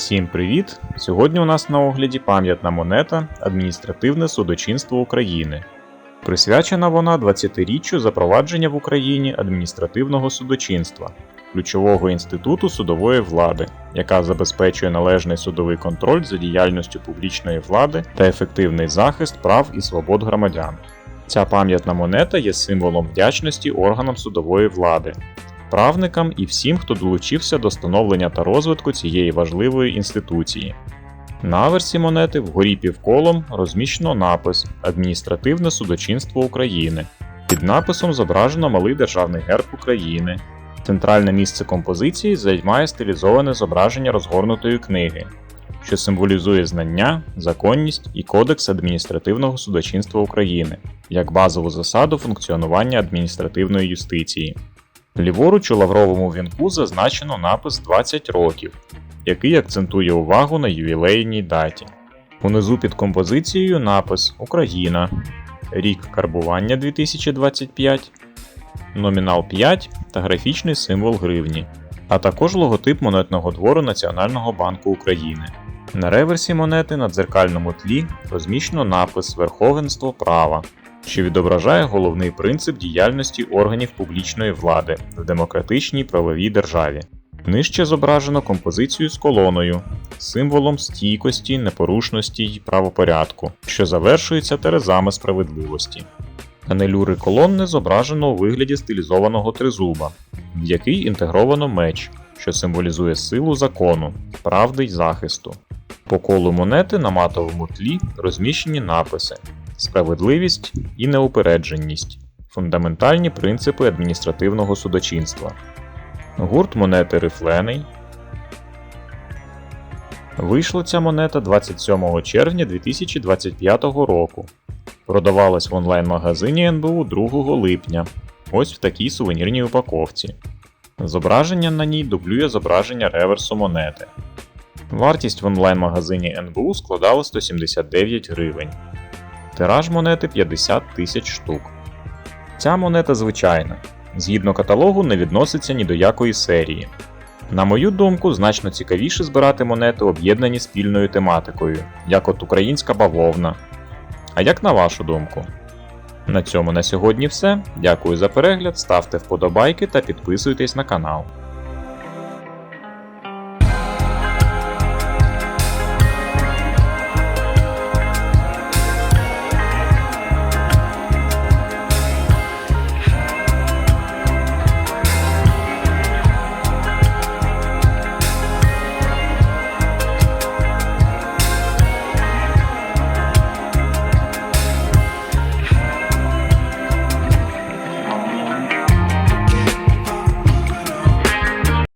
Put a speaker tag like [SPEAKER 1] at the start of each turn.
[SPEAKER 1] Всім привіт! Сьогодні у нас на огляді пам'ятна монета Адміністративне судочинство України. Присвячена вона 20-річчю запровадження в Україні адміністративного судочинства, ключового інституту судової влади, яка забезпечує належний судовий контроль за діяльністю публічної влади та ефективний захист прав і свобод громадян. Ця пам'ятна монета є символом вдячності органам судової влади, правникам і всім, хто долучився до становлення та розвитку цієї важливої інституції. На аверсі монети вгорі півколом розміщено напис Адміністративне судочинство України. Під написом зображено малий державний герб України. Центральне місце композиції займає стилізоване зображення розгорнутої книги, що символізує знання, законність і Кодекс адміністративного судочинства України як базову засаду функціонування адміністративної юстиції. Ліворуч у лавровому вінку зазначено напис 20 років, який акцентує увагу на ювілейній даті. Унизу під композицією напис Україна, рік карбування 2025, номінал 5 та графічний символ гривні, а також логотип монетного двору Національного банку України. На реверсі монети на дзеркальному тлі розміщено напис Верховенство права, що відображає головний принцип діяльності органів публічної влади в демократичній правовій державі. Нижче зображено композицію з колоною, символом стійкості, непорушності й правопорядку, що завершується терезами справедливості. Панелюри колонни зображено у вигляді стилізованого тризуба, в який інтегровано меч, що символізує силу закону, правди й захисту. По колу монети на матовому тлі розміщені написи справедливість і неупередженість фундаментальні принципи адміністративного судочинства. Гурт монети рифлений. Вийшла ця монета 27 червня 2025 року. Продавалась в онлайн-магазині НБУ 2 липня. Ось в такій сувенірній упаковці. Зображення на ній дублює зображення реверсу монети. Вартість в онлайн-магазині НБУ складала 179 гривень. Тираж монети 50 тисяч штук. Ця монета звичайна. Згідно каталогу, не відноситься ні до якої серії. На мою думку, значно цікавіше збирати монети, об'єднані спільною тематикою, як от українська бавовна. А як на вашу думку? На цьому на сьогодні все. Дякую за перегляд, ставте вподобайки та підписуйтесь на канал.